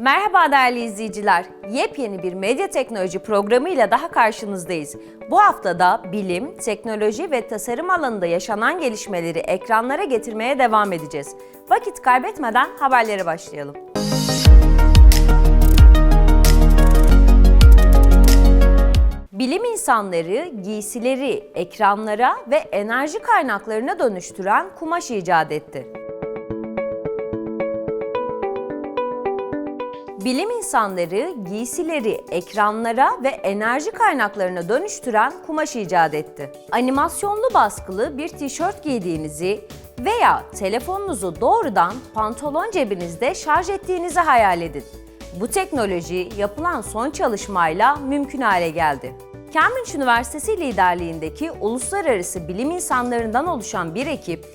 Merhaba değerli izleyiciler. Yepyeni bir medya teknoloji programıyla daha karşınızdayız. Bu haftada bilim, teknoloji ve tasarım alanında yaşanan gelişmeleri ekranlara getirmeye devam edeceğiz. Vakit kaybetmeden haberlere başlayalım. Bilim insanları giysileri ekranlara ve enerji kaynaklarına dönüştüren kumaş icat etti. Bilim insanları giysileri ekranlara ve enerji kaynaklarına dönüştüren kumaş icat etti. Animasyonlu baskılı bir tişört giydiğinizi veya telefonunuzu doğrudan pantolon cebinizde şarj ettiğinizi hayal edin. Bu teknoloji yapılan son çalışmayla mümkün hale geldi. Cambridge Üniversitesi liderliğindeki uluslararası bilim insanlarından oluşan bir ekip,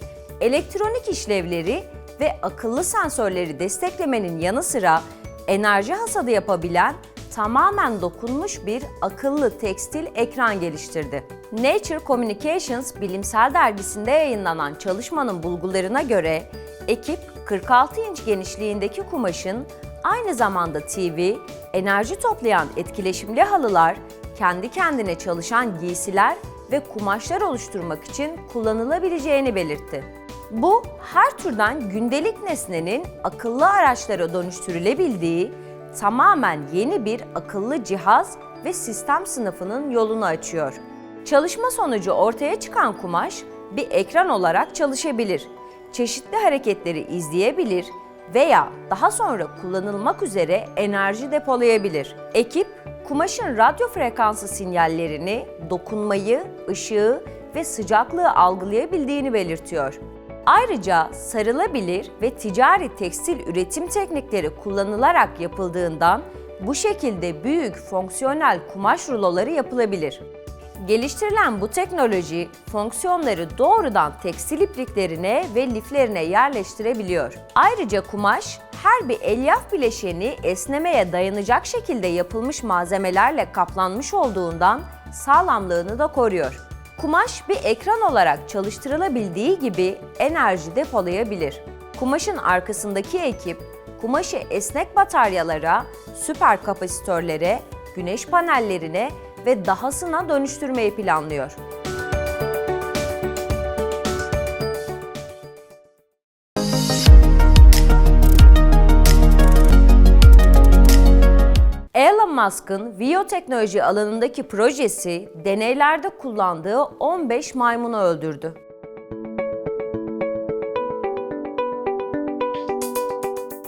elektronik işlevleri ve akıllı sensörleri desteklemenin yanı sıra enerji hasadı yapabilen tamamen dokunmuş bir akıllı tekstil ekran geliştirdi. Nature Communications bilimsel dergisinde yayınlanan çalışmanın bulgularına göre ekip 46 inç genişliğindeki kumaşın aynı zamanda TV, enerji toplayan etkileşimli halılar, kendi kendine çalışan giysiler ve kumaşlar oluşturmak için kullanılabileceğini belirtti. Bu her türden gündelik nesnenin akıllı araçlara dönüştürülebildiği tamamen yeni bir akıllı cihaz ve sistem sınıfının yolunu açıyor. Çalışma sonucu ortaya çıkan kumaş bir ekran olarak çalışabilir. Çeşitli hareketleri izleyebilir veya daha sonra kullanılmak üzere enerji depolayabilir. Ekip kumaşın radyo frekansı sinyallerini, dokunmayı, ışığı ve sıcaklığı algılayabildiğini belirtiyor. Ayrıca sarılabilir ve ticari tekstil üretim teknikleri kullanılarak yapıldığından bu şekilde büyük fonksiyonel kumaş ruloları yapılabilir. Geliştirilen bu teknoloji fonksiyonları doğrudan tekstil ipliklerine ve liflerine yerleştirebiliyor. Ayrıca kumaş her bir elyaf bileşeni esnemeye dayanacak şekilde yapılmış malzemelerle kaplanmış olduğundan sağlamlığını da koruyor. Kumaş bir ekran olarak çalıştırılabildiği gibi enerji depolayabilir. Kumaşın arkasındaki ekip, kumaşı esnek bataryalara, süper kapasitörlere, güneş panellerine ve dahasına dönüştürmeyi planlıyor. Musk'ın biyoteknoloji alanındaki projesi deneylerde kullandığı 15 maymunu öldürdü.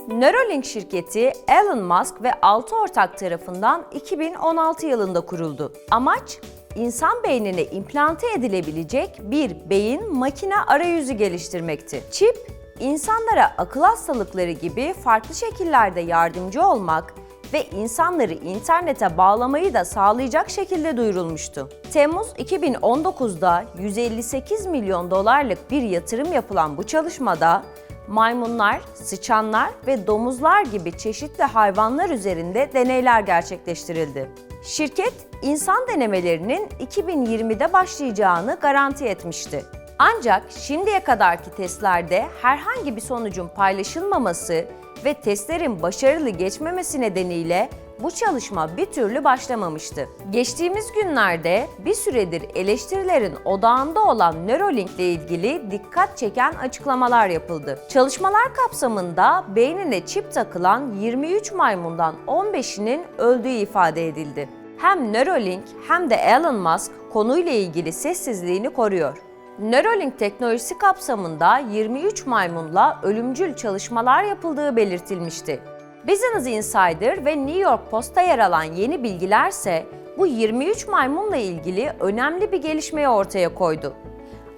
Neuralink şirketi Elon Musk ve 6 ortak tarafından 2016 yılında kuruldu. Amaç insan beynine implante edilebilecek bir beyin makine arayüzü geliştirmekti. Çip, insanlara akıl hastalıkları gibi farklı şekillerde yardımcı olmak ve insanları internete bağlamayı da sağlayacak şekilde duyurulmuştu. Temmuz 2019'da 158 milyon dolarlık bir yatırım yapılan bu çalışmada maymunlar, sıçanlar ve domuzlar gibi çeşitli hayvanlar üzerinde deneyler gerçekleştirildi. Şirket, insan denemelerinin 2020'de başlayacağını garanti etmişti. Ancak şimdiye kadarki testlerde herhangi bir sonucun paylaşılmaması ve testlerin başarılı geçmemesi nedeniyle bu çalışma bir türlü başlamamıştı. Geçtiğimiz günlerde bir süredir eleştirilerin odağında olan Neuralink ile ilgili dikkat çeken açıklamalar yapıldı. Çalışmalar kapsamında beynine çip takılan 23 maymundan 15'inin öldüğü ifade edildi. Hem Neuralink hem de Elon Musk konuyla ilgili sessizliğini koruyor. Neuralink teknolojisi kapsamında 23 maymunla ölümcül çalışmalar yapıldığı belirtilmişti. Business Insider ve New York Post'ta yer alan yeni bilgilerse bu 23 maymunla ilgili önemli bir gelişmeyi ortaya koydu.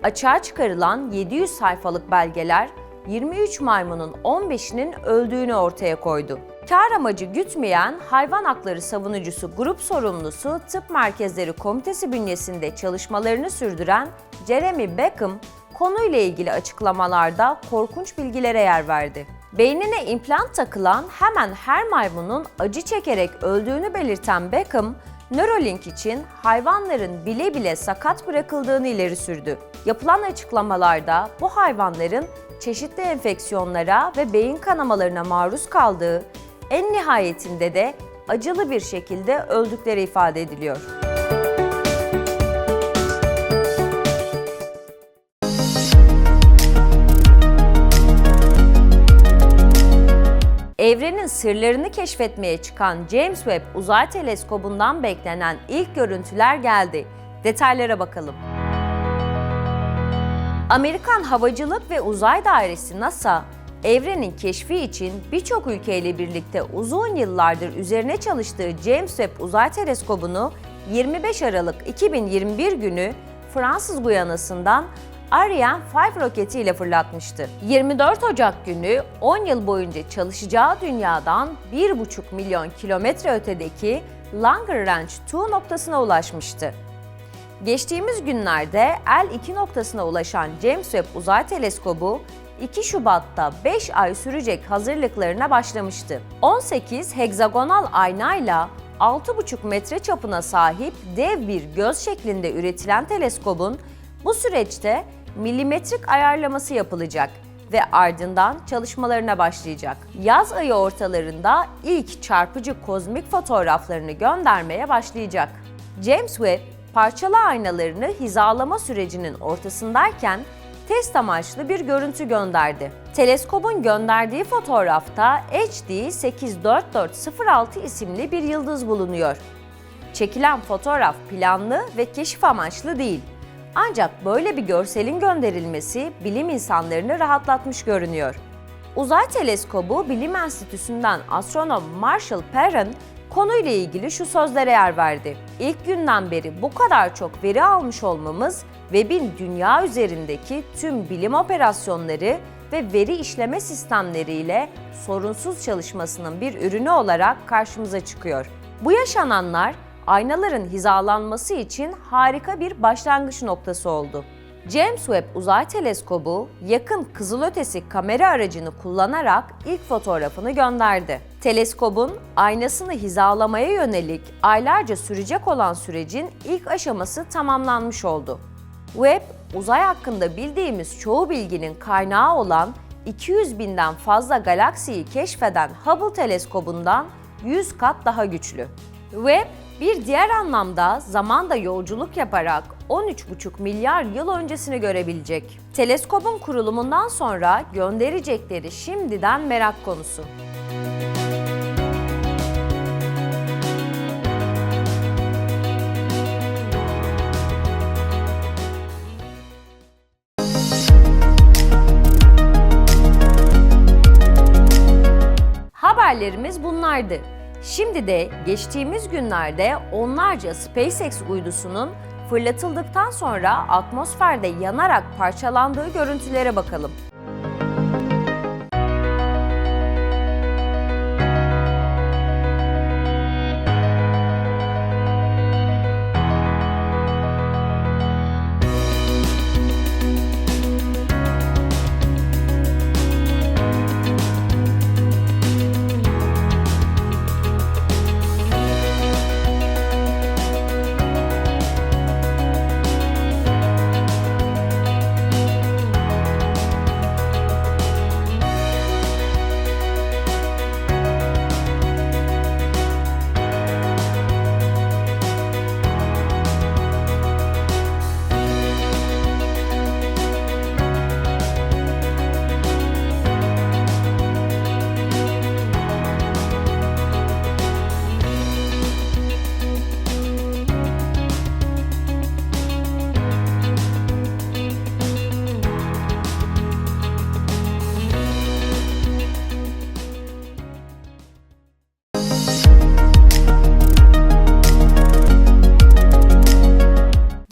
Açığa çıkarılan 700 sayfalık belgeler 23 maymunun 15'inin öldüğünü ortaya koydu. Kar amacı gütmeyen hayvan hakları savunucusu grup sorumlusu Tıp Merkezleri Komitesi bünyesinde çalışmalarını sürdüren Jeremy Beckham konuyla ilgili açıklamalarda korkunç bilgilere yer verdi. Beynine implant takılan hemen her maymunun acı çekerek öldüğünü belirten Beckham, Neuralink için hayvanların bile bile sakat bırakıldığını ileri sürdü. Yapılan açıklamalarda bu hayvanların çeşitli enfeksiyonlara ve beyin kanamalarına maruz kaldığı en nihayetinde de acılı bir şekilde öldükleri ifade ediliyor. Evrenin sırlarını keşfetmeye çıkan James Webb Uzay Teleskobu'ndan beklenen ilk görüntüler geldi. Detaylara bakalım. Amerikan Havacılık ve Uzay Dairesi NASA, evrenin keşfi için birçok ülkeyle birlikte uzun yıllardır üzerine çalıştığı James Webb Uzay Teleskobu'nu 25 Aralık 2021 günü Fransız Guyana'sından Ariane 5 roketiyle fırlatmıştı. 24 Ocak günü 10 yıl boyunca çalışacağı dünyadan 1,5 milyon kilometre ötedeki Lagrange 2 noktasına ulaşmıştı. Geçtiğimiz günlerde L2 noktasına ulaşan James Webb Uzay Teleskobu 2 Şubat'ta 5 ay sürecek hazırlıklarına başlamıştı. 18 hegzagonal aynayla 6,5 metre çapına sahip dev bir göz şeklinde üretilen teleskobun bu süreçte milimetrik ayarlaması yapılacak ve ardından çalışmalarına başlayacak. Yaz ayı ortalarında ilk çarpıcı kozmik fotoğraflarını göndermeye başlayacak. James Webb parçalı aynalarını hizalama sürecinin ortasındayken test amaçlı bir görüntü gönderdi. Teleskobun gönderdiği fotoğrafta HD 84406 isimli bir yıldız bulunuyor. Çekilen fotoğraf planlı ve keşif amaçlı değil. Ancak böyle bir görselin gönderilmesi bilim insanlarını rahatlatmış görünüyor. Uzay Teleskobu Bilim Enstitüsü'nden astronom Marshall Perrin konuyla ilgili şu sözlere yer verdi. İlk günden beri bu kadar çok veri almış olmamız Webb'in dünya üzerindeki tüm bilim operasyonları ve veri işleme sistemleriyle sorunsuz çalışmasının bir ürünü olarak karşımıza çıkıyor. Bu yaşananlar aynaların hizalanması için harika bir başlangıç noktası oldu. James Webb Uzay Teleskobu yakın kızılötesi kamera aracını kullanarak ilk fotoğrafını gönderdi. Teleskobun aynasını hizalamaya yönelik aylarca sürecek olan sürecin ilk aşaması tamamlanmış oldu. Webb, uzay hakkında bildiğimiz çoğu bilginin kaynağı olan 200 binden fazla galaksiyi keşfeden Hubble teleskobundan 100 kat daha güçlü. Webb, bir diğer anlamda zamanda yolculuk yaparak 13,5 milyar yıl öncesini görebilecek. Teleskobun kurulumundan sonra gönderecekleri şimdiden merak konusu. Haberlerimiz bunlardı. Şimdi de geçtiğimiz günlerde onlarca SpaceX uydusunun fırlatıldıktan sonra atmosferde yanarak parçalandığı görüntülere bakalım.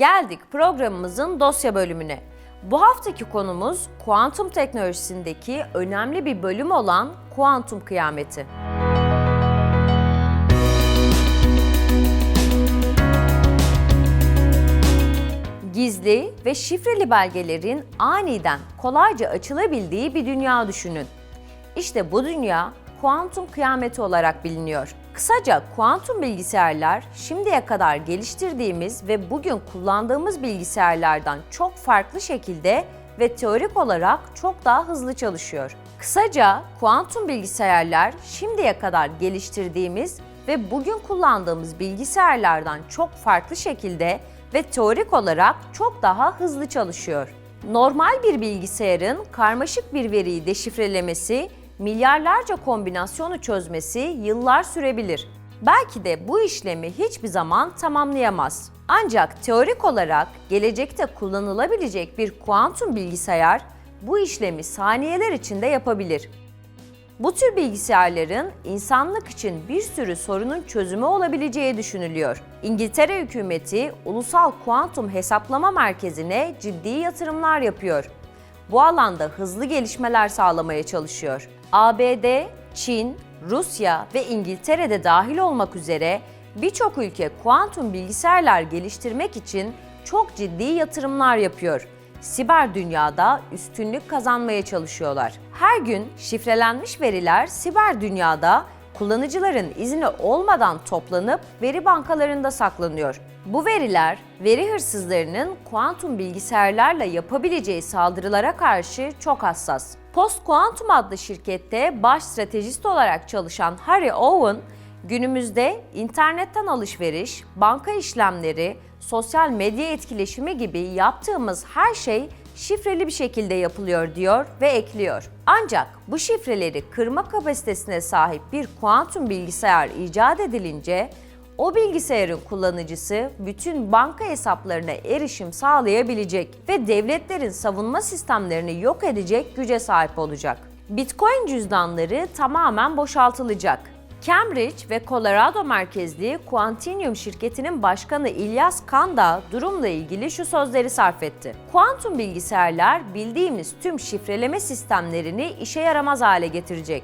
Geldik programımızın dosya bölümüne. Bu haftaki konumuz kuantum teknolojisindeki önemli bir bölüm olan kuantum kıyameti. Gizli ve şifreli belgelerin aniden kolayca açılabildiği bir dünya düşünün. İşte bu dünya kuantum kıyameti olarak biliniyor. Kısaca kuantum bilgisayarlar şimdiye kadar geliştirdiğimiz ve bugün kullandığımız bilgisayarlardan çok farklı şekilde ve teorik olarak çok daha hızlı çalışıyor. Kısaca kuantum bilgisayarlar şimdiye kadar geliştirdiğimiz ve bugün kullandığımız bilgisayarlardan çok farklı şekilde ve teorik olarak çok daha hızlı çalışıyor. Normal bir bilgisayarın karmaşık bir veriyi deşifrelemesi, milyarlarca kombinasyonu çözmesi yıllar sürebilir. Belki de bu işlemi hiçbir zaman tamamlayamaz. Ancak teorik olarak gelecekte kullanılabilecek bir kuantum bilgisayar bu işlemi saniyeler içinde yapabilir. Bu tür bilgisayarların insanlık için bir sürü sorunun çözümü olabileceği düşünülüyor. İngiltere hükümeti Ulusal Kuantum Hesaplama Merkezi'ne ciddi yatırımlar yapıyor. Bu alanda hızlı gelişmeler sağlamaya çalışıyor. ABD, Çin, Rusya ve İngiltere'de dahil olmak üzere birçok ülke kuantum bilgisayarlar geliştirmek için çok ciddi yatırımlar yapıyor siber dünyada üstünlük kazanmaya çalışıyorlar. Her gün şifrelenmiş veriler siber dünyada kullanıcıların izni olmadan toplanıp veri bankalarında saklanıyor. Bu veriler veri hırsızlarının kuantum bilgisayarlarla yapabileceği saldırılara karşı çok hassas. Post Quantum adlı şirkette baş stratejist olarak çalışan Harry Owen, günümüzde internetten alışveriş, banka işlemleri, sosyal medya etkileşimi gibi yaptığımız her şey şifreli bir şekilde yapılıyor diyor ve ekliyor. Ancak bu şifreleri kırma kapasitesine sahip bir kuantum bilgisayar icat edilince o bilgisayarın kullanıcısı bütün banka hesaplarına erişim sağlayabilecek ve devletlerin savunma sistemlerini yok edecek güce sahip olacak. Bitcoin cüzdanları tamamen boşaltılacak Cambridge ve Colorado merkezli Quantinuum şirketinin başkanı İlyas Kanda durumla ilgili şu sözleri sarf etti. Kuantum bilgisayarlar bildiğimiz tüm şifreleme sistemlerini işe yaramaz hale getirecek.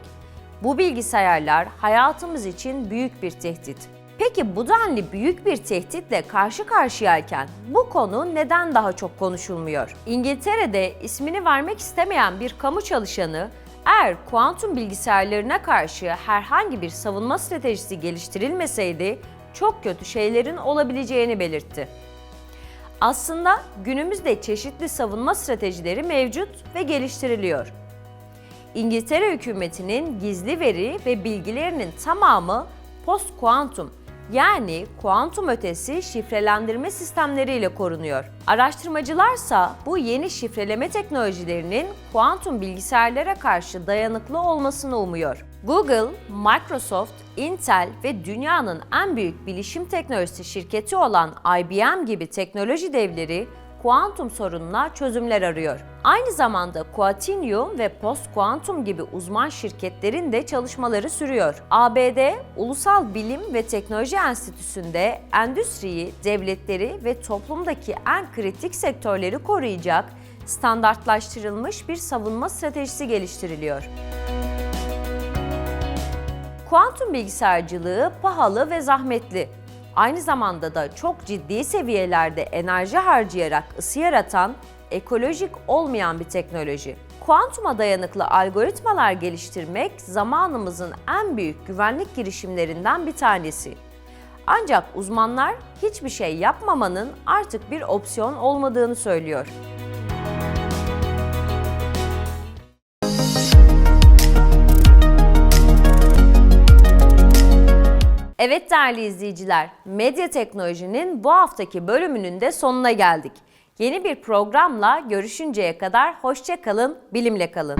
Bu bilgisayarlar hayatımız için büyük bir tehdit. Peki bu denli büyük bir tehditle karşı karşıyayken bu konu neden daha çok konuşulmuyor? İngiltere'de ismini vermek istemeyen bir kamu çalışanı eğer kuantum bilgisayarlarına karşı herhangi bir savunma stratejisi geliştirilmeseydi çok kötü şeylerin olabileceğini belirtti. Aslında günümüzde çeşitli savunma stratejileri mevcut ve geliştiriliyor. İngiltere hükümetinin gizli veri ve bilgilerinin tamamı post kuantum yani kuantum ötesi şifrelendirme sistemleriyle korunuyor. Araştırmacılarsa bu yeni şifreleme teknolojilerinin kuantum bilgisayarlara karşı dayanıklı olmasını umuyor. Google, Microsoft, Intel ve dünyanın en büyük bilişim teknolojisi şirketi olan IBM gibi teknoloji devleri kuantum sorununa çözümler arıyor. Aynı zamanda Quantinuum ve Post Quantum gibi uzman şirketlerin de çalışmaları sürüyor. ABD Ulusal Bilim ve Teknoloji Enstitüsü'nde endüstriyi, devletleri ve toplumdaki en kritik sektörleri koruyacak standartlaştırılmış bir savunma stratejisi geliştiriliyor. Kuantum bilgisayarcılığı pahalı ve zahmetli aynı zamanda da çok ciddi seviyelerde enerji harcayarak ısı yaratan, ekolojik olmayan bir teknoloji. Kuantuma dayanıklı algoritmalar geliştirmek zamanımızın en büyük güvenlik girişimlerinden bir tanesi. Ancak uzmanlar hiçbir şey yapmamanın artık bir opsiyon olmadığını söylüyor. Evet değerli izleyiciler, Medya Teknoloji'nin bu haftaki bölümünün de sonuna geldik. Yeni bir programla görüşünceye kadar hoşça kalın, bilimle kalın.